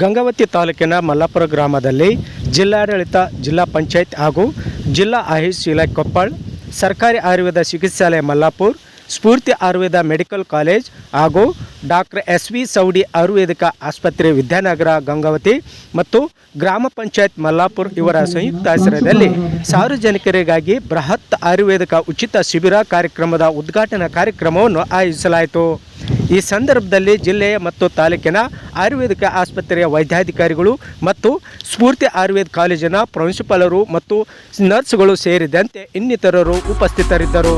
ಗಂಗಾವತಿ ತಾಲೂಕಿನ ಮಲ್ಲಾಪುರ ಗ್ರಾಮದಲ್ಲಿ ಜಿಲ್ಲಾಡಳಿತ, ಜಿಲ್ಲಾ ಪಂಚಾಯತ್ ಹಾಗೂ ಜಿಲ್ಲಾ ಆಯುಷ್ ಇಲಾಖೆ ಕೊಪ್ಪಳ, ಸರ್ಕಾರಿ ಆಯುರ್ವೇದ ಚಿಕಿತ್ಸಾಲಯ ಮಲ್ಲಾಪುರ್, ಸ್ಫೂರ್ತಿ ಆಯುರ್ವೇದ ಮೆಡಿಕಲ್ ಕಾಲೇಜ್ ಹಾಗೂ ಡಾಕ್ಟರ್ ಎಸ್ ವಿ ಸೌಡಿ ಆಯುರ್ವೇದಿಕ ಆಸ್ಪತ್ರೆ ವಿದ್ಯಾನಗರ, ಗಂಗಾವತಿ ಮತ್ತು ಗ್ರಾಮ ಪಂಚಾಯತ್ ಮಲ್ಲಾಪುರ್ ಇವರ ಸಂಯುಕ್ತ ಆಶ್ರಯದಲ್ಲಿ ಸಾರ್ವಜನಿಕರಿಗಾಗಿ ಬೃಹತ್ ಆಯುರ್ವೇದಿಕ ಉಚಿತ ಶಿಬಿರ ಕಾರ್ಯಕ್ರಮದ ಉದ್ಘಾಟನಾ ಕಾರ್ಯಕ್ರಮವನ್ನು ಆಯೋಜಿಸಲಾಯಿತು. ಈ ಸಂದರ್ಭದಲ್ಲಿ ಜಿಲ್ಲೆಯ ಮತ್ತು ತಾಲೂಕಿನ ಆಯುರ್ವೇದಿಕ ಆಸ್ಪತ್ರೆಯ ವೈದ್ಯಾಧಿಕಾರಿಗಳು ಮತ್ತು ಸ್ಫೂರ್ತಿ ಆಯುರ್ವೇದ ಕಾಲೇಜಿನ ಪ್ರಾಂಶುಪಾಲರು ಮತ್ತು ನರ್ಸ್ಗಳು ಸೇರಿದಂತೆ ಇನ್ನಿತರರು ಉಪಸ್ಥಿತರಿದ್ದರು.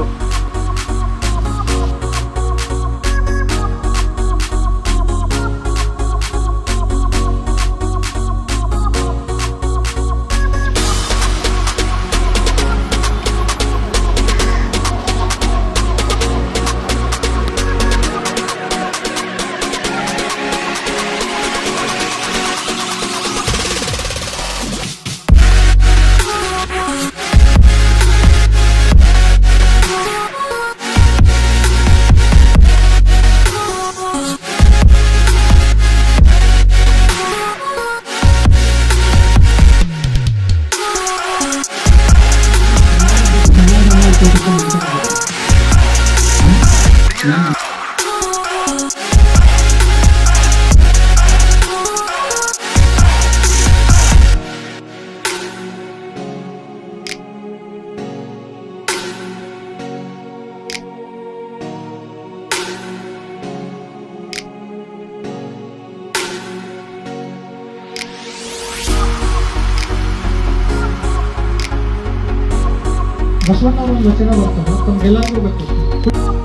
ಬಸವಣ್ಣ ಒಂದು ವಚನ ಬರ್ತದೆ ತಮ್ಗೆಲ್ಲರಿಗೂ ಗೊತ್ತು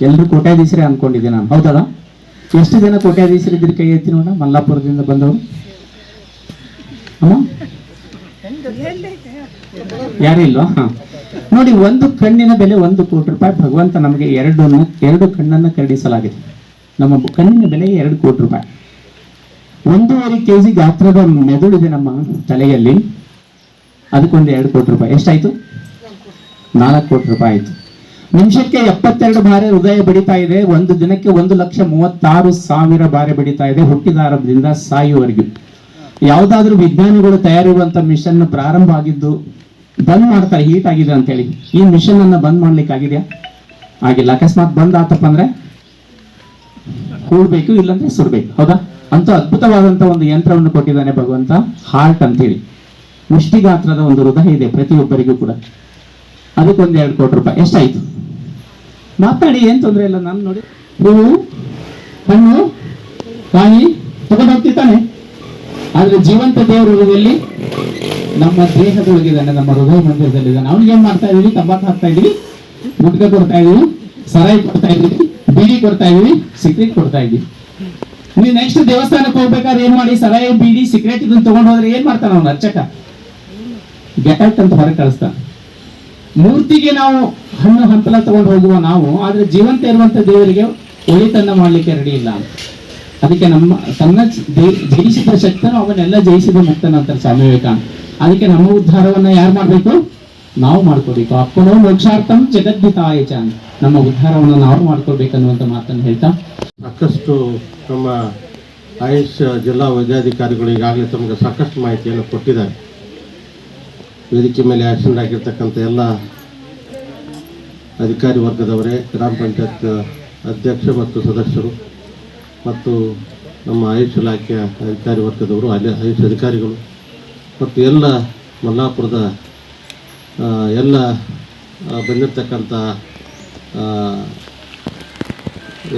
ಎಲ್ಲರೂ ಕೋಟ್ಯಾಧೀಶರೇ ಅನ್ಕೊಂಡಿದ್ದೆ ನಾನು. ಹೌದಲ್ಲ? ಎಷ್ಟು ಜನ ಕೋಟ್ಯಾಧೀಶರಿದ್ದೀರಿ ಕೈ ಎತ್ತಿ ನೋಡ, ಮಲ್ಲಾಪುರದಿಂದ ಬಂದವರು? ಅಮ್ಮ? ಇಲ್ವಾ? ಹಾ. ನೋಡಿ, ಒಂದು ಕಣ್ಣಿನ ಬೆಲೆ ಒಂದು ಕೋಟಿ ರೂಪಾಯಿ. ಭಗವಂತ ನಮಗೆ ಎರಡು ಎರಡು ಕಣ್ಣನ್ನು ಖರೀದಿಸಲಾಗಿದೆ. ನಮ್ಮ ಕಣ್ಣಿನ ಬೆಲೆ ಎರಡು ಕೋಟಿ ರೂಪಾಯಿ. ಒಂದೂವರೆ ಕೆ ಜಿ ಗಾತ್ರದ ಮೆದುಳಿದೆ ನಮ್ಮ ತಲೆಯಲ್ಲಿ. ಅದಕ್ಕೊಂದು ಎರಡು ಕೋಟಿ ರೂಪಾಯಿ. ಎಷ್ಟಾಯ್ತು? ನಾಲ್ಕು ಕೋಟಿ ರೂಪಾಯಿ ಆಯ್ತು. ನಿಮಿಷಕ್ಕೆ ಎಪ್ಪತ್ತೆರಡು ಬಾರಿ ಹೃದಯ ಬಡಿತಾ ಇದೆ, ಒಂದು ದಿನಕ್ಕೆ ಒಂದು ಲಕ್ಷ ಮೂವತ್ತಾರು ಸಾವಿರ ಬಾರಿ ಬಡಿತಾ ಇದೆ ಹುಟ್ಟಿದಾರದಿಂದ ಸಾಯುವವರೆಗೂ. ಯಾವುದಾದ್ರೂ ವಿಜ್ಞಾನಿಗಳು ತಯಾರಿರುವಂತ ಮಿಷನ್ ಪ್ರಾರಂಭ ಆಗಿದ್ದು, ಬಂದ್ ಮಾಡ್ತಾರೆ, ಹೀಟ್ ಆಗಿದೆ ಅಂತ ಹೇಳಿ ಈ ಮಿಷನ್ ಅನ್ನ ಬಂದ್ ಮಾಡ್ಲಿಕ್ಕೆ ಆಗಿದೆಯಾ? ಆಗಿಲ್ಲ. ಅಕಸ್ಮಾತ್ ಬಂದ್ ಆತಪ್ಪ ಅಂದ್ರೆ ಕೂಡ್ಬೇಕು, ಇಲ್ಲಾಂದ್ರೆ ಸುಡ್ಬೇಕು. ಹೌದಾ? ಅಂತ ಅದ್ಭುತವಾದಂತ ಒಂದು ಯಂತ್ರವನ್ನು ಕೊಟ್ಟಿದ್ದಾನೆ ಭಗವಂತ ಹಾರ್ಟ್ ಅಂತೇಳಿ. ಹೇಳಿ ಗಾತ್ರದ ಒಂದು ಹೃದಯ ಇದೆ ಪ್ರತಿಯೊಬ್ಬರಿಗೂ ಕೂಡ. ಅದಕ್ಕೊಂದು ಎರಡು ಕೋಟಿ ರೂಪಾಯಿ. ಎಷ್ಟಾಯ್ತು? ಮಾತಾಡಿ, ಏನು ತೊಂದರೆ ಇಲ್ಲ ನಾನು ನೋಡಿ. ಹೂವು, ಹಣ್ಣು ಕಾಯಿ ತಗೊಂಡು ಹೋಗ್ತಿದ್ದಾನೆ ಆದ್ರೆ ಜೀವಂತ ದೇವರ ಹೃದಯದಲ್ಲಿ ನಮ್ಮ ದೇಹದೊಳಗಿದ್ದಾನೆ, ನಮ್ಮ ಹೃದಯ ಮಂದಿರದಲ್ಲಿದ್ದಾನೆ. ಅವ್ನಿಗೆ ಏನ್ ಮಾಡ್ತಾ ಇದೀವಿ? ತಂಬಾಕು ಹಾಕ್ತಾ ಇದೀವಿ ಗುಟ್ಕ ಕೊಡ್ತಾ ಇದೀವಿ, ಸರಾಯಿ ಕೊಡ್ತಾ ಇದೀವಿ, ಬೀಡಿ ಕೊಡ್ತಾ ಇದೀವಿ ಸಿಕ್ರೆಟ್ ಕೊಡ್ತಾ ಇದೀವಿ. ನೀವು ನೆಕ್ಸ್ಟ್ ದೇವಸ್ಥಾನಕ್ಕೆ ಹೋಗ್ಬೇಕಾದ್ರೆ ಏನ್ ಮಾಡಿ? ಸರಾಯಿ, ಬೀಡಿ ಸಿಕ್ರೆಟ್ ಇದನ್ನ ತಗೊಂಡು ಹೋದ್ರೆ ಏನ್ ಮಾಡ್ತಾನ ಅವ್ನು? ಅರ್ಚಕ. ಗೆಟ್ ಅಂತ ಹೊರಗೆ ಕಳಿಸ್ತಾನ. ಮೂರ್ತಿಗೆ ನಾವು ಹಣ್ಣು ಹಂಪಲ ತಗೊಂಡು ಹೋಗುವ ನಾವು, ಆದ್ರೆ ಜೀವಂತ ಇರುವಂತ ದೇವರಿಗೆ ಒಳಿತನ್ನ ಮಾಡ್ಲಿಕ್ಕೆ ರೆಡಿ ಇಲ್ಲ ಅದಕ್ಕೆ ನಮ್ಮ, ತನ್ನ ಜಯಿಸಿದ ಶಕ್ತನು ಅವನ್ನೆಲ್ಲ ಜಯಿಸಿದ ಮುಕ್ತನ ಅಂತಾರೆ ಸ್ವಾಮಿ ವಿವೇಕಾನಂದ. ಅದಕ್ಕೆ ನಮ್ಮ ಉದ್ಧಾರವನ್ನ ಯಾರು ಮಾಡ್ಬೇಕು? ನಾವು ಮಾಡ್ಕೋಬೇಕು. ಅಪ್ಪನೋ ಮೋಕ್ಷಾರ್ಥಂ ಜಗದ್ದಿತಾಯ ಚ ಅಂತ. ನಮ್ಮ ಉದ್ಧಾರವನ್ನು ನಾವು ಮಾಡ್ಕೊಳ್ಬೇಕನ್ನುವಂತ ಮಾತನ್ನು ಹೇಳ್ತಾ. ಸಾಕಷ್ಟು ನಮ್ಮ ಆಯುಷ್ ಜಿಲ್ಲಾ ವೈದ್ಯಾಧಿಕಾರಿಗಳು ಈಗಾಗಲೇ ತಮಗೆ ಸಾಕಷ್ಟು ಮಾಹಿತಿಯನ್ನು ಕೊಟ್ಟಿದ್ದಾರೆ. ವೇದಿಕೆ ಮೇಲೆ ಆಕ್ಸಿಡೆಂಟ್ ಆಗಿರ್ತಕ್ಕಂಥ ಎಲ್ಲ ಅಧಿಕಾರಿ ವರ್ಗದವರೇ, ಗ್ರಾಮ ಪಂಚಾಯತ್ ಅಧ್ಯಕ್ಷ ಮತ್ತು ಸದಸ್ಯರು ಮತ್ತು ನಮ್ಮ ಆಯುಷ್ ಇಲಾಖೆಯ ಅಧಿಕಾರಿ ವರ್ಗದವರು, ಅಲ್ಲಿ ಆಯುಷ್ ಅಧಿಕಾರಿಗಳು ಮತ್ತು ಎಲ್ಲ ಮಲ್ಲಾಪುರದ ಎಲ್ಲ ಬಂದಿರತಕ್ಕಂಥ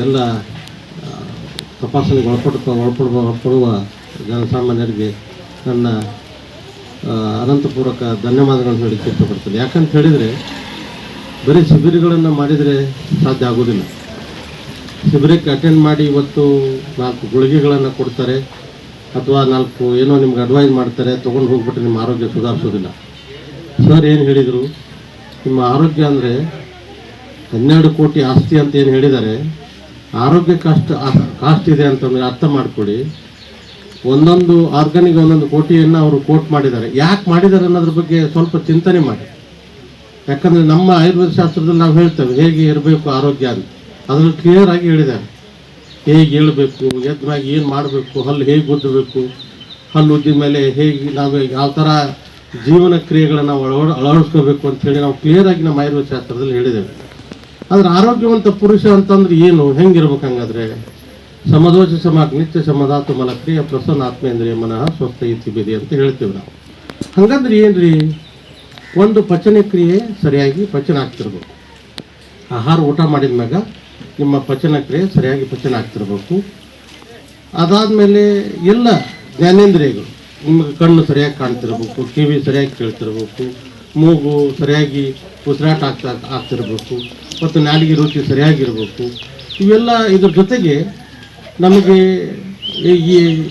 ಎಲ್ಲ ತಪಾಸಣೆಗೆ ಒಳಪಟ್ಟು ಒಳಪಡುವ ಒಳಪಡುವ ಜನಸಾಮಾನ್ಯರಿಗೆ ನನ್ನ ಅನಂತಪೂರ್ವಕ ಧನ್ಯವಾದಗಳನ್ನು ಹೇಳಿ ಇಷ್ಟಪಡ್ತೇನೆ. ಯಾಕಂತ ಹೇಳಿದರೆ, ಬರೀ ಶಿಬಿರಗಳನ್ನು ಮಾಡಿದರೆ ಸಾಧ್ಯ ಆಗೋದಿಲ್ಲ. ಶಿಬಿರಕ್ಕೆ ಅಟೆಂಡ್ ಮಾಡಿ ಇವತ್ತು ನಾಲ್ಕು ಗುಳಿಗೆಗಳನ್ನು ಕೊಡ್ತಾರೆ, ಅಥವಾ ನಾಲ್ಕು ಏನೋ ನಿಮ್ಗೆ ಅಡ್ವೈಸ್ ಮಾಡ್ತಾರೆ, ತೊಗೊಂಡು ಹೋಗ್ಬಿಟ್ಟು ನಿಮ್ಮ ಆರೋಗ್ಯ ಸುಧಾರಿಸೋದಿಲ್ಲ. ಸರ್ ಏನು ಹೇಳಿದರು, ನಿಮ್ಮ ಆರೋಗ್ಯ ಅಂದರೆ ಹನ್ನೆರಡು ಕೋಟಿ ಆಸ್ತಿ ಅಂತ ಏನು ಹೇಳಿದ್ದಾರೆ, ಆರೋಗ್ಯ ಕಾಸ್ಟ್ ಕಾಸ್ಟ್ ಇದೆ ಅಂತಂದರೆ ಅರ್ಥ ಮಾಡ್ಕೊಳ್ಳಿ. ಒಂದೊಂದು ಆರ್ಗನಿಗೆ ಒಂದೊಂದು ಕೋಟಿಯನ್ನು ಅವರು ಕೋಟ್ ಮಾಡಿದ್ದಾರೆ. ಯಾಕೆ ಮಾಡಿದ್ದಾರೆ ಅನ್ನೋದ್ರ ಬಗ್ಗೆ ಸ್ವಲ್ಪ ಚಿಂತನೆ ಮಾಡಿ. ಯಾಕಂದರೆ ನಮ್ಮ ಆಯುರ್ವೇದ ಶಾಸ್ತ್ರದಲ್ಲಿ ನಾವು ಹೇಳ್ತೇವೆ, ಹೇಗೆ ಇರಬೇಕು ಆರೋಗ್ಯ ಅಂತ. ಅದನ್ನು ಕ್ಲಿಯರ್ ಆಗಿ ಹೇಳಿದ್ದಾರೆ. ಹೇಗೆ ಹೇಳಬೇಕು ಎದ್ದಾಗ ಏನು ಮಾಡಬೇಕು, ಹಲ್ಲು ಹೇಗೆ ಉದ್ದಬೇಕು ಹಲ್ಲು ಉದ್ದಿದ ಮೇಲೆ ಹೇಗೆ ನಾವು ಯಾವ ಥರ ಜೀವನ ಕ್ರಿಯೆಗಳನ್ನು ನಾವು ಅಳವಡ, ಅಳವಡಿಸ್ಕೋಬೇಕು ಅಂತೇಳಿ ನಾವು ಕ್ಲಿಯರ್ ಆಗಿ ನಮ್ಮ ಆಯುರ್ವೇದ ಶಾಸ್ತ್ರದಲ್ಲಿ ಹೇಳಿದ್ದೇವೆ. ಆದರೆ ಆರೋಗ್ಯವಂತ ಪುರುಷ ಅಂತಂದ್ರೆ ಏನು? ಹೆಂಗಿರ್ಬೇಕು ಹಂಗಾದ್ರೆ ಸಮದೋಷ ಸಮಾಗ ನಿತ್ಯ ಸಮಧಾತು ಮಲಕ್ರಿಯ ಪ್ರಸನ್ನ ಆತ್ಮೇಂದ್ರಿಯ ಮನಃ, ಸ್ವಸ್ಥ ಇತಿ ಬಿದಿ ಅಂತ ಹೇಳ್ತೀವಿ ನಾವು. ಹಂಗಂದ್ರೆ ಏನ್ರಿ? ಒಂದು ಪಚನ ಕ್ರಿಯೆ ಸರಿಯಾಗಿ ಪಚನ ಆಗ್ತಿರ್ಬೇಕು. ಆಹಾರ ಊಟ ಮಾಡಿದ ಮ್ಯಾಗ ನಿಮ್ಮ ಪಚನ ಕ್ರಿಯೆ ಸರಿಯಾಗಿ ಪಚನ ಆಗ್ತಿರ್ಬೇಕು. ಅದಾದಮೇಲೆ ಎಲ್ಲ ಜ್ಞಾನೇಂದ್ರಿಯಗಳು, ನಿಮ್ಗೆ ಕಣ್ಣು ಸರಿಯಾಗಿ ಕಾಣ್ತಿರ್ಬೇಕು, ಕಿವಿ ಸರಿಯಾಗಿ ಕೇಳ್ತಿರ್ಬೇಕು, ಮೂಗು ಸರಿಯಾಗಿ ಉಸಿರಾಟ ಆಗ್ತಾ ಆಗ್ತಿರ್ಬೇಕು, ಮತ್ತು ನಾಲಿಗೆ ರುಚಿ ಸರಿಯಾಗಿರ್ಬೇಕು. ಇವೆಲ್ಲ ಇದ್ರ ಜೊತೆಗೆ ನಮಗೆ ಈ-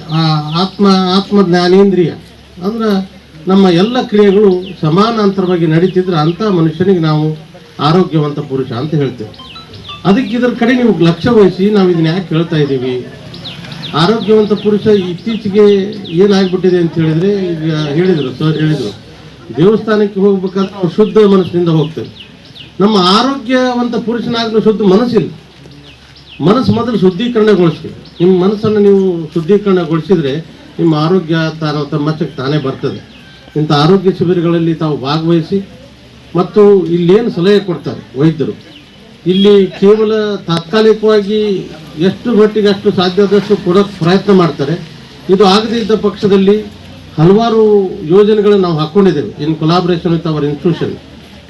ಆತ್ಮ ಆತ್ಮ ಜ್ಞಾನೇಂದ್ರಿಯ ಅಂದ್ರೆ ನಮ್ಮ ಎಲ್ಲ ಕ್ರಿಯೆಗಳು ಸಮಾನಾಂತರವಾಗಿ ನಡೀತಿದ್ರೆ ಅಂಥ ಮನುಷ್ಯನಿಗೆ ನಾವು ಆರೋಗ್ಯವಂತ ಪುರುಷ ಅಂತ ಹೇಳ್ತೇವೆ. ಅದಕ್ಕೆ ಇದ್ರ ಕಡೆ ನೀವು ಲಕ್ಷ್ಯ ವಹಿಸಿ ನಾವು ಇದನ್ನ ಯಾಕೆ ಹೇಳ್ತಾ ಇದ್ದೀವಿ? ಆರೋಗ್ಯವಂತ ಪುರುಷ ಇತ್ತೀಚೆಗೆ ಏನಾಗ್ಬಿಟ್ಟಿದೆ ಅಂತ ಹೇಳಿದ್ರೆ ಈಗ ಹೇಳಿದರು ಸರ್ ಹೇಳಿದರು. ದೇವಸ್ಥಾನಕ್ಕೆ ಹೋಗ್ಬೇಕಾದ್ರೆ ನಾವು ಶುದ್ಧ ಮನಸ್ಸಿನಿಂದ ಹೋಗ್ತೇವೆ ನಮ್ಮ ಆರೋಗ್ಯವಂತ ಪುರುಷನಾಗಲು ಶುದ್ಧ ಮನಸ್ಸಿಲ್ಲ. ಮನಸ್ಸು ಮೊದಲು ಶುದ್ಧೀಕರಣಗೊಳಿಸಿ ನಿಮ್ಮ ಮನಸ್ಸನ್ನು ನೀವು ಶುದ್ಧೀಕರಣಗೊಳಿಸಿದ್ರೆ ನಿಮ್ಮ ಆರೋಗ್ಯ ತಾನು ಮಚ್ಚಕ್ಕೆ ತಾನೇ ಬರ್ತದೆ. ಇಂಥ ಆರೋಗ್ಯ ಶಿಬಿರಗಳಲ್ಲಿ ತಾವು ಭಾಗವಹಿಸಿ ಮತ್ತು ಇಲ್ಲೇನು ಸಲಹೆ ಕೊಡ್ತಾರೆ ವೈದ್ಯರು. ಇಲ್ಲಿ ಕೇವಲ ತಾತ್ಕಾಲಿಕವಾಗಿ ಎಷ್ಟು ಮಟ್ಟಿಗೆ ಅಷ್ಟು ಸಾಧ್ಯದಷ್ಟು ಕೊಡೋಕ್ಕೆ ಪ್ರಯತ್ನ ಮಾಡ್ತಾರೆ. ಇದು ಆಗದೇ ಇದ್ದ ಪಕ್ಷದಲ್ಲಿ ಹಲವಾರು ಯೋಜನೆಗಳನ್ನು ನಾವು ಹಾಕ್ಕೊಂಡಿದ್ದೇವೆ in collaboration with our institution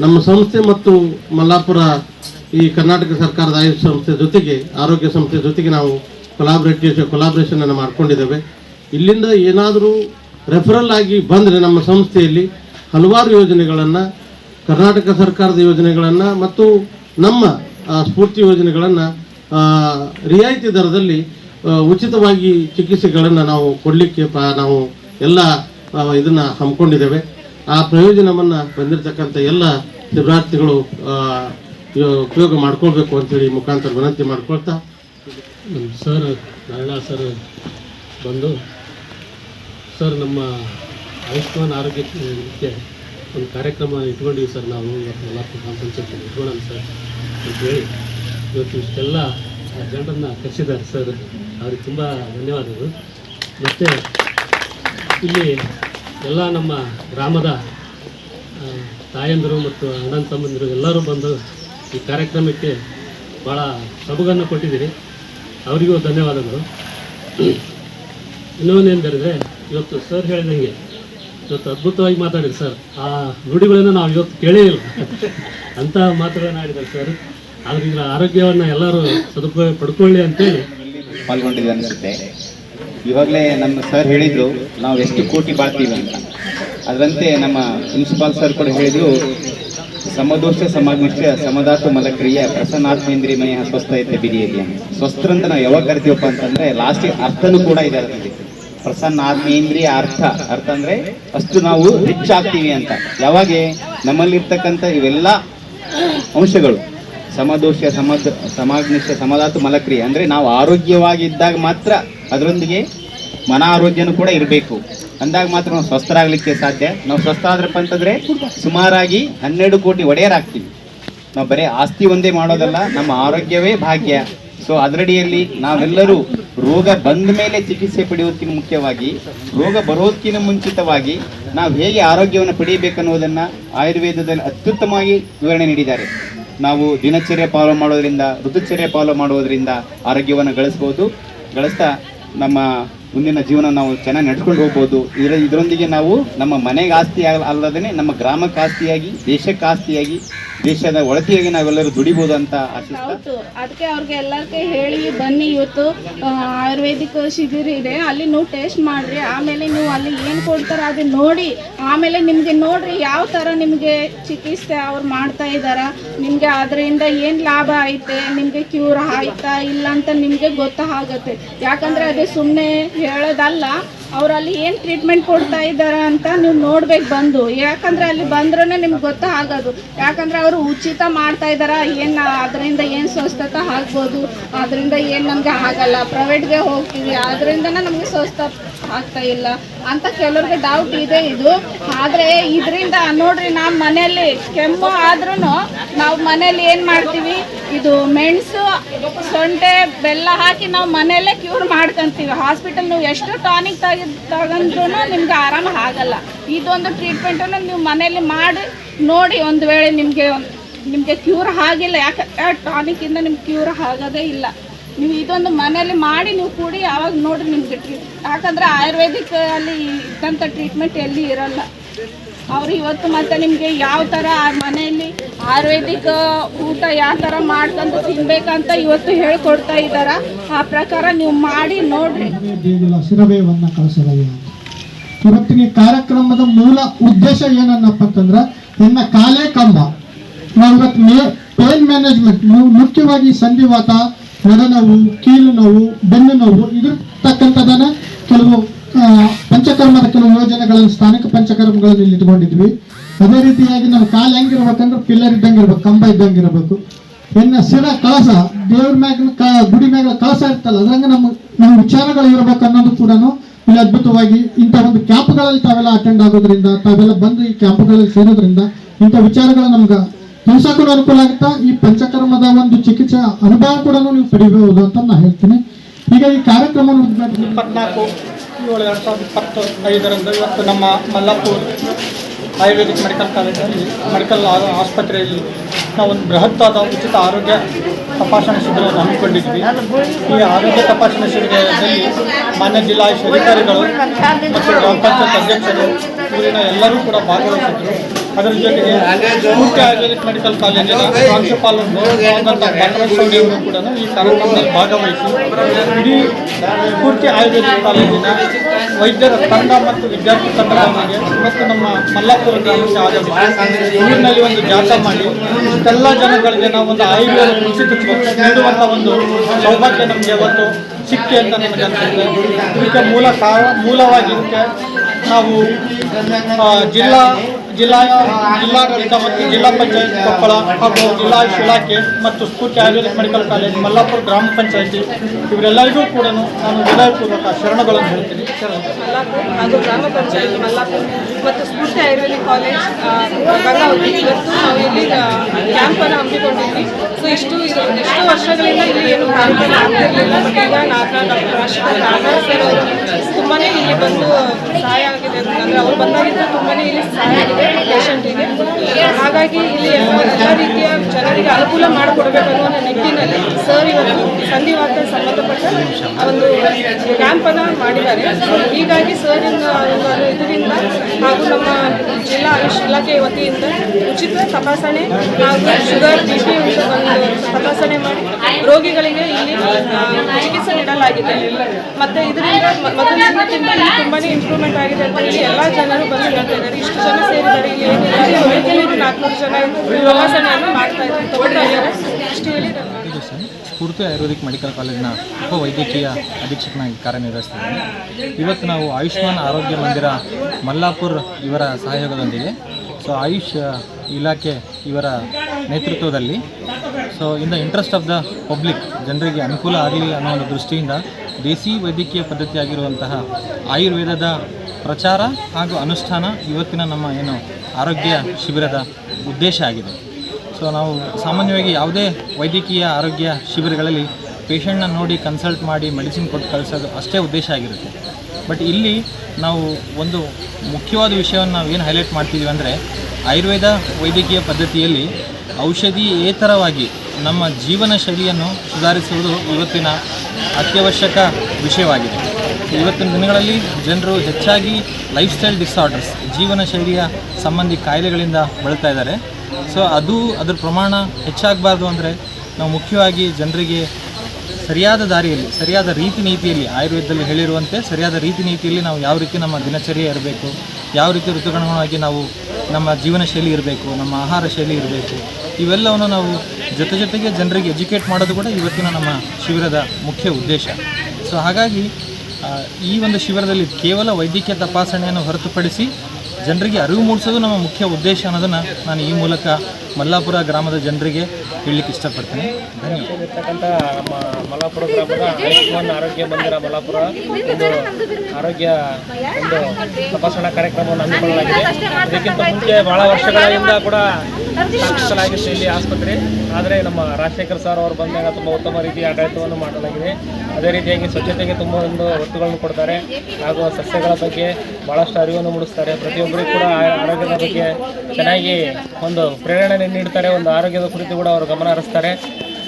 ನಮ್ಮ ಸಂಸ್ಥೆ ಮತ್ತು ಮಲ್ಲಾಪುರ ಈ ಕರ್ನಾಟಕ ಸರ್ಕಾರದ ಆಯುಷ್ ಸಂಸ್ಥೆ ಜೊತೆಗೆ, ಆರೋಗ್ಯ ಸಂಸ್ಥೆ ಜೊತೆಗೆ ನಾವು ಕೊಲಾಬ್ರೇಟಿವ್ ಕೊಲಾಬ್ರೇಷನ್ ಅನ್ನು ಮಾಡ್ಕೊಂಡಿದ್ದೇವೆ. ಇಲ್ಲಿಂದ ಏನಾದರೂ ರೆಫರಲ್ ಆಗಿ ಬಂದರೆ ನಮ್ಮ ಸಂಸ್ಥೆಯಲ್ಲಿ ಹಲವಾರು ಯೋಜನೆಗಳನ್ನು, ಕರ್ನಾಟಕ ಸರ್ಕಾರದ ಯೋಜನೆಗಳನ್ನು ಮತ್ತು ನಮ್ಮ ಸ್ಫೂರ್ತಿ ಯೋಜನೆಗಳನ್ನು ರಿಯಾಯಿತಿ ದರದಲ್ಲಿ ಉಚಿತವಾಗಿ ಚಿಕಿತ್ಸೆಗಳನ್ನು ನಾವು ಕೊಡಲಿಕ್ಕೆ ನಾವು ಎಲ್ಲ ಇದನ್ನು ಹಮ್ಮಿಕೊಂಡಿದ್ದೇವೆ. ಆ ಪ್ರಯೋಜನವನ್ನು ಬಂದಿರತಕ್ಕಂಥ ಎಲ್ಲ ಶಿಬಿರಾರ್ಥಿಗಳು ಉಪಯೋಗ ಮಾಡ್ಕೊಳ್ಬೇಕು ಅಂತೇಳಿ ಮುಖಾಂತರ ವಿನಂತಿ ಮಾಡ್ಕೊಳ್ತಾ ನಮ್ಮ ಸರ್ ನಾರಾಯಣ ಸರ್ ಬಂದು ಸರ್ ನಮ್ಮ ಆಯುಷ್ಮಾನ್ ಆರೋಗ್ಯಕ್ಕೆ ಒಂದು ಕಾರ್ಯಕ್ರಮ ಇಟ್ಕೊಂಡಿವಿ ಸರ್ ನಾವು ಇವತ್ತು ಯಲ್ಲಾಪುರ ಗ್ರಾಮ ಇಟ್ಕೊಳ್ಳೋಣ ಸರ್ ಅಂತ ಹೇಳಿ ಇವತ್ತು ಇಷ್ಟೆಲ್ಲ ಜನರನ್ನು ಕರೆಸಿದ್ದಾರೆ ಸರ್ ಅವ್ರಿಗೆ ತುಂಬ ಧನ್ಯವಾದಗಳು. ಮತ್ತು ಇಲ್ಲಿ ಎಲ್ಲ ನಮ್ಮ ಗ್ರಾಮದ ಆ, ತಾಯಂದಿರು ಮತ್ತು ಅಣ್ಣನ ತಮ್ಮಂದಿರು ಎಲ್ಲರೂ ಬಂದು ಈ ಕಾರ್ಯಕ್ರಮಕ್ಕೆ ಭಾಳ ಸಬಗನ್ನು ಕೊಟ್ಟಿದ್ದೀರಿ. ಅವರಿಗೂ ಧನ್ಯವಾದಗಳು. ಇನ್ನೊಂದೇನೆಂದರೆ ಇವತ್ತು ಸರ್ ಹೇಳಿದಂಗೆ ಇವತ್ತು ಅದ್ಭುತವಾಗಿ ಮಾತಾಡಿದ್ರು ಸರ್ ಆ ನುಡಿಗಳನ್ನು ನಾವು ಇವತ್ತು ಕೇಳೇ ಇಲ್ಲ. ಅಂತಹ ಮಾತುಗಳನ್ನು ಆಡಿದ್ದಾರೆ ಸರ್ ಆದ್ರಿಂದ ಆರೋಗ್ಯವನ್ನು ಎಲ್ಲರೂ ಸದುಪಯೋಗ ಪಡ್ಕೊಳ್ಳಿ ಅಂತೇಳಿ. ಪಾಲ್ಗೊಂಡಿದೆ ಅನಿಸುತ್ತೆ ಇವಾಗಲೇ ನಮ್ಮ ಸರ್ ಹೇಳಿದ್ರು, ನಾವು ಎಷ್ಟು ಕೋಟಿ ಬಾಳ್ತೀವಿ ಅಂತ. ಅದರಂತೆ ನಮ್ಮ ಪ್ರಿನ್ಸಿಪಾಲ್ ಸರ್ ಕೂಡ ಹೇಳಿದ್ರು ಸಮದೋಷ ಸಮಾಗ್ನಿಷ್ಠ ಸಮದಾತು ಮಲಕ್ರಿಯ ಪ್ರಸನ್ನಾತ್ಮೇಂದ್ರಿಮಯ ಸ್ವಸ್ಥ ಐತೆ ಬಿರಿಯಲ್ಲಿ ಸ್ವಸ್ಥರು ಅಂತ ನಾವು ಯಾವಾಗ ಕರಿತೀವಪ್ಪ ಅಂತಂದ್ರೆ ಲಾಸ್ಟಿಗೆ ಅರ್ಥನೂ ಕೂಡ ಇದೆ ಅದರಲ್ಲಿ. ಪ್ರಸನ್ನ ಆತ್ಮೇಂದ್ರಿಯ ಅರ್ಥ. ಅರ್ಥ ಅಂದ್ರೆ ಅಷ್ಟು ನಾವು ರಿಚ್ ಆಗ್ತೀವಿ ಅಂತ. ಯಾವಾಗ? ನಮ್ಮಲ್ಲಿರ್ತಕ್ಕಂಥ ಇವೆಲ್ಲ ಅಂಶಗಳು. ಸಮದೋಷ, ಸಮದ, ಸಮಾಗ್ನಿಷ್ಠ ಸಮದಾತು ಮಲಕ್ರಿಯ. ಅಂದ್ರೆ ನಾವು ಆರೋಗ್ಯವಾಗಿದ್ದಾಗ ಮಾತ್ರ ಅದರೊಂದಿಗೆ ಮನ ಆರೋಗ್ಯನೂ ಕೂಡ ಇರಬೇಕು. ಅಂದಾಗ ಮಾತ್ರ ನಾವು ಸ್ವಸ್ಥರಾಗಲಿಕ್ಕೆ ಸಾಧ್ಯ. ನಾವು ಸ್ವಸ್ಥ ಆದ್ರಪ್ಪ ಅಂತಂದರೆ ಸುಮಾರಾಗಿ ಹನ್ನೆರಡು ಕೋಟಿ ಒಡೆಯರಾಗ್ತೀವಿ ನಾವು ಬರೀ ಆಸ್ತಿ ಒಂದೇ ಮಾಡೋದಲ್ಲ, ನಮ್ಮ ಆರೋಗ್ಯವೇ ಭಾಗ್ಯ. ಸೊ ಅದರಡಿಯಲ್ಲಿ ನಾವೆಲ್ಲರೂ ರೋಗ ಬಂದ ಮೇಲೆ ಚಿಕಿತ್ಸೆ ಪಡೆಯೋದಕ್ಕಿಂತ ಮುಖ್ಯವಾಗಿ, ರೋಗ ಬರೋದಕ್ಕಿಂತ ಮುಂಚಿತವಾಗಿ ನಾವು ಹೇಗೆ ಆರೋಗ್ಯವನ್ನು ಪಡೆಯಬೇಕನ್ನುವುದನ್ನು ಆಯುರ್ವೇದದಲ್ಲಿ ಅತ್ಯುತ್ತಮವಾಗಿ ವಿವರಣೆ ನೀಡಿದ್ದಾರೆ. ನಾವು ದಿನಚರ್ಯ ಪಾಲು ಮಾಡೋದರಿಂದ, ಋತುಚರ್ಯ ಪಾಲು ಮಾಡೋದರಿಂದ ಆರೋಗ್ಯವನ್ನು ಗಳಿಸ್ಬೋದು. ಗಳಿಸ್ತಾ ನಮ್ಮ ಮುಂದಿನ ಜೀವನ ನಾವು ಚೆನ್ನಾಗಿ ನಡ್ಕೊಂಡು ಹೋಗ್ಬೋದು. ಇದರ, ಇದರೊಂದಿಗೆ ನಾವು ನಮ್ಮ ಮನೆಗೆ ಆಸ್ತಿ ಅಲ್ಲ- ಅಲ್ಲದೇ ನಮ್ಮ ಗ್ರಾಮಕ್ಕೆ ಆಸ್ತಿಯಾಗಿ, ದೇಶಕ್ಕೆ ಆಸ್ತಿಯಾಗಿ, ದೇಶದ ಒಳತಿಯಾಗಿ ನಾವೆಲ್ಲರೂ ದುಡಿಬೋದು ಅಂತ ಅದಕ್ಕೆ ಅವ್ರಿಗೆ ಎಲ್ಲರಿಗೆ ಹೇಳಿ, ಬನ್ನಿ ಇವತ್ತು ಆಯುರ್ವೇದಿಕ್ ಶಿಬಿರ ಇದೆ. ಅಲ್ಲಿ ನೀವು ಟೇಸ್ಟ್ ಮಾಡ್ರಿ. ಆಮೇಲೆ ನೀವು ಅಲ್ಲಿ ಏನು ಕೊಡ್ತಾರೆ ಅದನ್ನ ನೋಡಿ. ಆಮೇಲೆ ನಿಮಗೆ ನೋಡ್ರಿ ಯಾವ ಥರ ನಿಮಗೆ ಚಿಕಿತ್ಸೆ ಅವ್ರು ಮಾಡ್ತಾ ಇದ್ದಾರ ನಿಮಗೆ ಅದರಿಂದ ಏನು ಲಾಭ ಐತೆ, ನಿಮಗೆ ಕ್ಯೂರ್ ಆಯ್ತಾ ಇಲ್ಲ ಅಂತ ನಿಮಗೆ ಗೊತ್ತಾಗತ್ತೆ. ಯಾಕಂದರೆ ಅದು ಸುಮ್ಮನೆ ಹೇಳೋದಲ್ಲ, ಅವರಲ್ಲಿ ಏನು ಟ್ರೀಟ್ಮೆಂಟ್ ಕೊಡ್ತಾ ಇದ್ದಾರೆ ಅಂತ ನೀವು ನೋಡ್ಬೇಕು ಬಂದು. ಯಾಕಂದ್ರೆ ಅಲ್ಲಿ ಬಂದ್ರೂ ನಿಮ್ಗೆ ಗೊತ್ತಾಗೋದು ಯಾಕಂದ್ರೆ ಅವರು ಉಚಿತ ಮಾಡ್ತಾ ಇದಾರ ಏನು ಅದರಿಂದ ಏನು ಸ್ವಸ್ಥತೆ ಆಗ್ಬೋದು ಅದರಿಂದ ಏನು ನಮಗೆ ಆಗಲ್ಲ. ಪ್ರೈವೇಟ್ಗೆ ಹೋಗ್ತೀವಿ ಅದರಿಂದನೇ ನಮಗೆ ಸ್ವಸ್ಥ ಆಗ್ತಾ ಇಲ್ಲ ಅಂತ ಕೆಲವ್ರಿಗೆ ಡೌಟ್ ಇದೆ ಇದು. ಆದರೆ ಇದರಿಂದ ನೋಡ್ರಿ ನಾವು ಮನೆಯಲ್ಲಿ ಕೆಮ್ಮು ಆದ್ರೂ ನಾವು ಮನೇಲಿ ಏನು ಮಾಡ್ತೀವಿ? ಇದು ಮೆಣಸು, ಸೊಂಟೆ, ಬೆಲ್ಲ ಹಾಕಿ ನಾವು ಮನೆಯಲ್ಲೇ ಕ್ಯೂರ್ ಮಾಡ್ಕೊತೀವಿ. ಹಾಸ್ಪಿಟಲ್ ನೀವು ಎಷ್ಟು ಟಾನಿಕ್ ತಗ ತಗೊಂಡ್ರು ನಿಮ್ಗೆ ಆರಾಮ ಆಗಲ್ಲ. ಇದೊಂದು ಟ್ರೀಟ್ಮೆಂಟನ್ನು ನೀವು ಮನೆಯಲ್ಲಿ ಮಾಡಿ, ನೋಡಿ ಒಂದು ವೇಳೆ ನಿಮಗೆ ನಿಮಗೆ ಕ್ಯೂರ್ ಆಗಿಲ್ಲ. ಯಾಕೆ ಇಂದ ನಿಮ್ಗೆ ಕ್ಯೂರ್ ಆಗೋದೇ ಇಲ್ಲ. ನೀವು ಇದೊಂದು ಮನೆಯಲ್ಲಿ ಮಾಡಿ ನೀವು ಕೂಡಿ ಯಾವಾಗ ನೋಡಿ ನಿಮ್ಗೆ ಟ್ರೀಟ್ ಯಾಕಂದರೆ ಆಯುರ್ವೇದಿಕ್ ಅಲ್ಲಿ ಇದ್ದಂಥ ಟ್ರೀಟ್ಮೆಂಟ್ ಎಲ್ಲಿ ಇರಲ್ಲ. ಅವ್ರು ಇವತ್ತು ಮತ್ತೆ ನಿಮಗೆ ಯಾವ ತರ ಆ ಮನೆಯಲ್ಲಿ ಆಯುರ್ವೇದಿಕ್ ಊಟ ಯಾವ ತರ ಮಾಡ್ಕೊಂಡು ತಿನ್ಬೇಕಂತ ಇವತ್ತು ಹೇಳ್ಕೊಡ್ತಾ ಇದ್ದಾರ? ಆ ಪ್ರಕಾರ ನೀವು ಮಾಡಿ ನೋಡ್ರಿ. ಇವತ್ತಿನ ಕಾರ್ಯಕ್ರಮದ ಮೂಲ ಉದ್ದೇಶ ಏನನ್ನಪ್ಪ ಅಂತಂದ್ರೆ ಇನ್ನ ಕಾಲೇ ಕಂಬ. ನಾವು ಇವತ್ತು ಮೇ ಪೇನ್ ಮ್ಯಾನೇಜ್ಮೆಂಟ್ ಮುಖ್ಯವಾಗಿ ಸಂಧಿವಾತ ನರನೋವು ಕೀಲು ನೋವು ಬೆನ್ನು ನೋವು ಇದ್ರ ಕೆಲವು ಪಂಚಕರ್ಮದ ಕೆಲವು ಯೋಜನೆಗಳನ್ನು ಸ್ಥಾನಿಕ ಪಂಚಕರ್ಮಗಳನ್ನು ಇಲ್ಲಿ ಇಟ್ಕೊಂಡಿದ್ವಿ ಅದೇ ರೀತಿಯಾಗಿ ನಾವು ಕಾಲು ಹೆಂಗಿರ್ಬೇಕಂದ್ರೆ ಪಿಲ್ಲರ್ ಇದ್ದಂಗೆ ಇರ್ಬೇಕು ಕಂಬ ಇದ್ದಂಗೆ ಇರಬೇಕು ಇನ್ನು ಸಿರ, ಕಳಸ, ದೇವ್ರ ಮ್ಯಾಗ ಕ, ಗುಡಿ ಮ್ಯಾಗ ಕಳಸ ಇರ್ತಲ್ಲ, ಅದ್ರಂಗೆ ನಮ್ಮ ನಮ್ಮ ವಿಚಾರಗಳು ಇರಬೇಕು ಅನ್ನೋದು ಕೂಡ ಇಲ್ಲಿ ಅದ್ಭುತವಾಗಿ ಇಂಥ ಒಂದು ಕ್ಯಾಂಪ್ಗಳಲ್ಲಿ ತಾವೆಲ್ಲ ಅಟೆಂಡ್ ಆಗೋದ್ರಿಂದ, ತಾವೆಲ್ಲ ಬಂದು ಈ ಕ್ಯಾಂಪ್ಗಳಲ್ಲಿ ಸೇರೋದ್ರಿಂದ ಇಂಥ ವಿಚಾರಗಳು ನಮ್ಗೆ ಕೂಡ ಅನುಕೂಲ ಆಗುತ್ತಾ? ಈ ಪಂಚಕರ್ಮದ ಒಂದು ಚಿಕಿತ್ಸೆ ಅನುಭವ ಕೂಡ ನೀವು ಪಡಿಬಹುದು ಅಂತ ನಾನು ಹೇಳ್ತೀನಿ. ಈಗ ಈ ಕಾರ್ಯಕ್ರಮವನ್ನು ಇಪ್ಪತ್ನಾಲ್ಕು ಏಳು ಎರಡು ಸಾವಿರದ ಇಪ್ಪತ್ತು ಐದರಂದು ಇವತ್ತು ನಮ್ಮ ಮಲ್ಲಾಪುರ್ ಆಯುರ್ವೇದಿಕ್ ಮೆಡಿಕಲ್ ಕಾಲೇಜಲ್ಲಿ ಮೆಡಿಕಲ್ ಆಸ್ಪತ್ರೆಯಲ್ಲಿ ನಾವು ಒಂದು ಬೃಹತ್ತಾದ ಉಚಿತ ಆರೋಗ್ಯ ತಪಾಸಣಾ ಶಿಬಿರವನ್ನು ಹಮ್ಮಿಕೊಂಡಿದ್ವಿ. ಈ ಆರೋಗ್ಯ ತಪಾಸಣಾ ಶಿಬಿರದಲ್ಲಿ ಮಾನ್ಯ ಜಿಲ್ಲಾ ಅಧಿಕಾರಿಗಳು ಮತ್ತು ಗ್ರಾಮ ಪಂಚಾಯತ್ ಅಧ್ಯಕ್ಷರು, ಊರಿನ ಎಲ್ಲರೂ ಕೂಡ ಭಾಗವಹಿಸಿದ್ರು. ಅದರ ಜೊತೆಗೆ ಪೂರ್ತಿ ಆಯುರ್ವೇದಿಕ್ ಮೆಡಿಕಲ್ ಕಾಲೇಜಿನ ಪ್ರಾಂಶುಪಾಲರು ಬಸವರಾಜ್ ಕೂಡ ಈ ಕಾರ್ಯಕ್ರಮದಲ್ಲಿ ಭಾಗವಹಿಸಿ, ಇಡೀ ಸ್ಫೂರ್ತಿ ಆಯುರ್ವೇದಿಕ್ ಕಾಲೇಜಿನ ವೈದ್ಯರ ತಂಡ ಮತ್ತು ವಿದ್ಯಾರ್ಥಿ ತಂಡಗಳಿಗೆ ಇವತ್ತು ನಮ್ಮ ಮಲ್ಲಾಪುರ ಗ್ರಾಮಕ್ಕೆ ಆಗಮಿಸಿ ಊರಿನಲ್ಲಿ ಒಂದು ಜಾಥಾ ಮಾಡಿ ಎಲ್ಲ ಜನಗಳಿಗೆ ನಾವು ಒಂದು ಆಯುರ್ವೇದ ಉಚಿತ ನೀಡುವಂಥ ಒಂದು ಸೌಭಾಗ್ಯ ನಮಗೆ ಒಂದು ಸಿಕ್ಕಿ ಅಂತ ನಮಗೆ ಅನಿಸುತ್ತೆ ಇದಕ್ಕೆ ಮೂಲ ಕಾರಣ ಮೂಲವಾಗಿ ಇದಕ್ಕೆ ನಾವು ಜಿಲ್ಲಾ ಜಿಲ್ಲಾ, ಜಿಲ್ಲಾಡಳಿತ ಮತ್ತು ಜಿಲ್ಲಾ ಪಂಚಾಯತ್ ಕೊಪ್ಪಳ ಹಾಗೂ ಜಿಲ್ಲಾ ಇಲಾಖೆ ಮತ್ತು Spoorthi ayurvedic medical college, Mallapura ಗ್ರಾಮ ಪಂಚಾಯತಿ, ಇವರೆಲ್ಲರಿಗೂ ಕೂಡ ನಾನು ಹೃದಯಪೂರ್ವಕ ಶರಣಗಳನ್ನು ಹೇಳ್ತೀನಿ ಮಲ್ಲಾಪುರ ಮತ್ತು ಕಾಲೇಜ್ ಕ್ಯಾಂಪನ್ನು ಇಷ್ಟು ವರ್ಷಗಳಿಂದ ಇಲ್ಲಿ ಏನು ತುಂಬಾ ಇಲ್ಲಿ ಬಂದು ಸಹಾಯ ಆಗಿದೆ ಅಂತಂದ್ರೆ ಅವ್ರು ಬಂದಾಗಿಂದ ತುಂಬಾ ಇಲ್ಲಿ ಸಹಾಯ ಆಗಿದೆ ಪೇಷಂಟಿಗೆ. ಹಾಗಾಗಿ ಇಲ್ಲಿ ಎಲ್ಲ ರೀತಿಯ ಜನರಿಗೆ ಅನುಕೂಲ ಮಾಡಿಕೊಡ್ಬೇಕು ಅನ್ನೋ ನಿಟ್ಟಿನಲ್ಲಿ ಸರ್ ಇವತ್ತು ಸಂಧಿವಾತ ಸಂಬಂಧಪಟ್ಟ ಒಂದು ಕ್ಯಾಂಪನ್ನು ಮಾಡಿದ್ದಾರೆ. ಹೀಗಾಗಿ ಸರಿಂದ ಇದರಿಂದ ಹಾಗೂ ನಮ್ಮ ಜಿಲ್ಲಾ ಆಯುಷ್ ಇಲಾಖೆ ವತಿಯಿಂದ ಉಚಿತ ತಪಾಸಣೆ ಹಾಗೂ ಶುಗರ್ ಬಿ ಪಿ ಒಂದು ತಪಾಸಣೆ ಮಾಡಿ ರೋಗಿಗಳಿಗೆ ಇಲ್ಲಿ ಚಿಕಿತ್ಸೆ ನೀಡಲಾಗಿದೆ ಮತ್ತೆ ಇದರಿಂದ ಮ- ತುಂಬಾ ಇಂಪ್ರೂವ್ಮೆಂಟ್ ಆಗಿದೆ ಅಂತ ಹೇಳಿ ಎಲ್ಲ ಜನರು ಬಂದು ಹೇಳ್ತಾ ಇದ್ದಾರೆ. ಇಷ್ಟು ಜನ ಸೇರಿದ್ದಾರೆ, ಇಲ್ಲಿ ಏನಿಲ್ಲ. ವೈದ್ಯರಿಗೆ ನಾಲ್ಕುನೂರು ಜನ ಪ್ರವಾಸನೆಯನ್ನು ಮಾಡ್ತಾ ಇದ್ದಾರೆ ಇಷ್ಟು ಹೇಳಿ ನಾನು ಇದು ಸ್ಫೂರ್ತಿ ಆಯುರ್ವೇದಿಕ್ ಮೆಡಿಕಲ್ ಕಾಲೇಜಿನ ಉಪವೈದ್ಯಕೀಯ ಅಧೀಕ್ಷಕನಾಗಿ ಕಾರ್ಯನಿರ್ವಹಿಸ್ತಿದ್ದೇನೆ. ಇವತ್ತು ನಾವು ಆಯುಷ್ಮಾನ್ ಆರೋಗ್ಯ ಮಂದಿರ ಮಲ್ಲಾಪುರ್ ಇವರ ಸಹಯೋಗದೊಂದಿಗೆ, ಸೊ ಆಯುಷ್ ಇಲಾಖೆ ಇವರ ನೇತೃತ್ವದಲ್ಲಿ, so in the interest of the public, ಜನರಿಗೆ ಅನುಕೂಲ ಆಗಲಿ ಅನ್ನೋ ಒಂದು ದೃಷ್ಟಿಯಿಂದ ದೇಸಿ ವೈದ್ಯಕೀಯ ಪದ್ಧತಿಯಾಗಿರುವಂತಹ ಆಯುರ್ವೇದದ ಪ್ರಚಾರ ಹಾಗೂ ಅನುಷ್ಠಾನ ಇವತ್ತಿನ ನಮ್ಮ ಏನು ಆರೋಗ್ಯ ಶಿಬಿರದ ಉದ್ದೇಶ ಆಗಿದೆ. ಸೊ ನಾವು ಸಾಮಾನ್ಯವಾಗಿ ಯಾವುದೇ ವೈದ್ಯಕೀಯ ಆರೋಗ್ಯ ಶಿಬಿರಗಳಲ್ಲಿ ಪೇಷಂಟ್ನ ನೋಡಿ ಕನ್ಸಲ್ಟ್ ಮಾಡಿ ಮೆಡಿಸಿನ್ ಕೊಟ್ಟು ಕಳಿಸೋದು ಅಷ್ಟೇ ಉದ್ದೇಶ ಆಗಿರುತ್ತೆ. ಬಟ್ ಇಲ್ಲಿ ನಾವು ಒಂದು ಮುಖ್ಯವಾದ ವಿಷಯವನ್ನು ನಾವು ಏನು ಹೈಲೈಟ್ ಮಾಡ್ತಿದ್ದೀವಿ ಅಂದರೆ ಆಯುರ್ವೇದ ವೈದ್ಯಕೀಯ ಪದ್ಧತಿಯಲ್ಲಿ ಔಷಧಿಯೇತರವಾಗಿ ನಮ್ಮ ಜೀವನ ಶೈಲಿಯನ್ನು ಸುಧಾರಿಸುವುದು ಇವತ್ತಿನ ಅತ್ಯವಶ್ಯಕ ವಿಷಯವಾಗಿದೆ. ಇವತ್ತಿನ ದಿನಗಳಲ್ಲಿ ಜನರು ಹೆಚ್ಚಾಗಿ ಲೈಫ್ ಸ್ಟೈಲ್ ಡಿಸಾರ್ಡರ್ಸ್ ಜೀವನ ಶೈಲಿಯ ಸಂಬಂಧಿ ಕಾಯಿಲೆಗಳಿಂದ ಬಳಲ್ತಾ ಇದ್ದಾರೆ. ಸೊ ಅದು ಅದರ ಪ್ರಮಾಣ ಹೆಚ್ಚಾಗಬಾರ್ದು ಅಂದರೆ ನಾವು ಮುಖ್ಯವಾಗಿ ಜನರಿಗೆ ಸರಿಯಾದ ದಾರಿಯಲ್ಲಿ, ಸರಿಯಾದ ರೀತಿ ನೀತಿಯಲ್ಲಿ, ಆಯುರ್ವೇದದಲ್ಲಿ ಹೇಳಿರುವಂತೆ ಸರಿಯಾದ ರೀತಿ ನೀತಿಯಲ್ಲಿ ನಾವು ಯಾವ ರೀತಿ ನಮ್ಮ ದಿನಚರ್ಯ ಇರಬೇಕು, ಯಾವ ರೀತಿ ಋತುಗಣವಾಗಿ ನಾವು ನಮ್ಮ ಜೀವನ ಶೈಲಿ ಇರಬೇಕು, ನಮ್ಮ ಆಹಾರ ಶೈಲಿ ಇರಬೇಕು ಇವೆಲ್ಲವನ್ನು ನಾವು ಜೊತೆ ಜೊತೆಗೆ ಜನರಿಗೆ ಎಜುಕೇಟ್ ಮಾಡೋದು ಕೂಡ ಇವತ್ತಿನ ನಮ್ಮ ಶಿಬಿರದ ಮುಖ್ಯ ಉದ್ದೇಶ. ಸೊ ಹಾಗಾಗಿ ಈ ಒಂದು ಶಿಬಿರದಲ್ಲಿ ಕೇವಲ ವೈದ್ಯಕೀಯ ತಪಾಸಣೆಯನ್ನು ಹೊರತುಪಡಿಸಿ ಜನರಿಗೆ ಅರಿವು ಮೂಡಿಸೋದು ನಮ್ಮ ಮುಖ್ಯ ಉದ್ದೇಶ ಅನ್ನೋದನ್ನು ನಾನು ಈ ಮೂಲಕ ಮಲ್ಲಾಪುರ ಗ್ರಾಮದ ಜನರಿಗೆ ಹೇಳಲಿಕ್ಕೆ ಇಷ್ಟಪಡ್ತೀನಿ. ಧನ್ಯವಾದ ಮಲ್ಲಾಪುರ ಗ್ರಾಮದ ಆಯುಷ್ಮಾನ್ ಆರೋಗ್ಯ ಮಂದಿರ ಮಲ್ಲಾಪುರ ಒಂದು ಆರೋಗ್ಯ ಒಂದು ತಪಾಸಣಾ ಕಾರ್ಯಕ್ರಮವನ್ನು ಹಮ್ಮಿಕೊಳ್ಳಲಾಗಿದೆ. ಅದಕ್ಕಿಂತ ಮುಂಚೆ ಬಹಳ ವರ್ಷಗಳಿಂದ ಕೂಡ ಸ್ಥಾಪಿಸಲಾಗಿತ್ತು ಇಲ್ಲಿ ಆಸ್ಪತ್ರೆ. ಆದರೆ ನಮ್ಮ ರಾಜಶೇಖರ್ ಸರ್ ಅವರು ಬಂದಾಗ ತುಂಬ ಉತ್ತಮ ರೀತಿಯ ಆಡಳಿತವನ್ನು ಮಾಡಲಾಗಿದೆ. ಅದೇ ರೀತಿಯಾಗಿ ಸ್ವಚ್ಛತೆಗೆ ತುಂಬ ಒಂದು ಒತ್ತುಗಳನ್ನು ಕೊಡ್ತಾರೆ. ಹಾಗೂ ಸಸ್ಯಗಳ ಬಗ್ಗೆ ಭಾಳಷ್ಟು ಅರಿವನ್ನು ಮೂಡಿಸ್ತಾರೆ. ಪ್ರತಿಯೊಬ್ಬರಿಗೂ ಕೂಡ ಆರೋಗ್ಯದ ಬಗ್ಗೆ ಚೆನ್ನಾಗಿ ಒಂದು ಪ್ರೇರಣೆ ನೀಡ್ತಾರೆ, ಒಂದು ಆರೋಗ್ಯದ ಕುರಿತು ಕೂಡ ಅವರು ಗಮನ ಹರಿಸ್ತಾರೆ.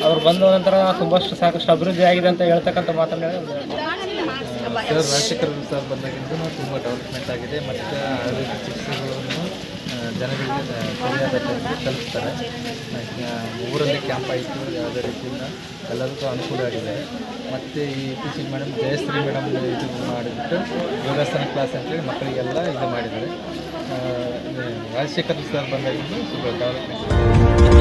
ಅವ್ರು ಬಂದ ನಂತರ ತುಂಬಷ್ಟು ಸಾಕಷ್ಟು ಅಭಿವೃದ್ಧಿ ಆಗಿದೆ ಅಂತ ಹೇಳ್ತಕ್ಕಂಥ ಮಾತನ್ನು ರಾಜಶೇಖರ್ ಸರ್ ಬಂದಾಗಿಂದ ತುಂಬ ಡೆವಲಪ್ಮೆಂಟ್ ಆಗಿದೆ. ಮತ್ತು ಆರೋಗ್ಯ ಚಿಕಿತ್ಸೆಗಳನ್ನು ಜನರಿಗೆ ಸರಿಯಾದ ತಲುಪಿಸ್ತಾರೆ ಊರಲ್ಲಿ ಕ್ಯಾಂಪ್ ಆಯಿತು, ಯಾವುದೇ ರೀತಿಯಿಂದ ಎಲ್ಲರಿಗೂ ಅನುಕೂಲ ಆಗಿದೆ. ಮತ್ತು ಈ ಟೀಚಿಂಗ್ ಮೇಡಮ್ ಜಯಶ್ರೀ ಮೇಡಮ್ ಇದು ಮಾಡಿಬಿಟ್ಟು ಯೋಗಾಸನ ಕ್ಲಾಸ್ ಅಂತೇಳಿ ಮಕ್ಕಳಿಗೆಲ್ಲ ಇದು ಮಾಡಿದ್ದಾರೆ. ರಾಜಶೇಖರ್ ಸರ್ ಬಂದಾಗಿಂದ ಸ್ವಲ್ಪ ಡೆವಲಪ್ಮೆಂಟ್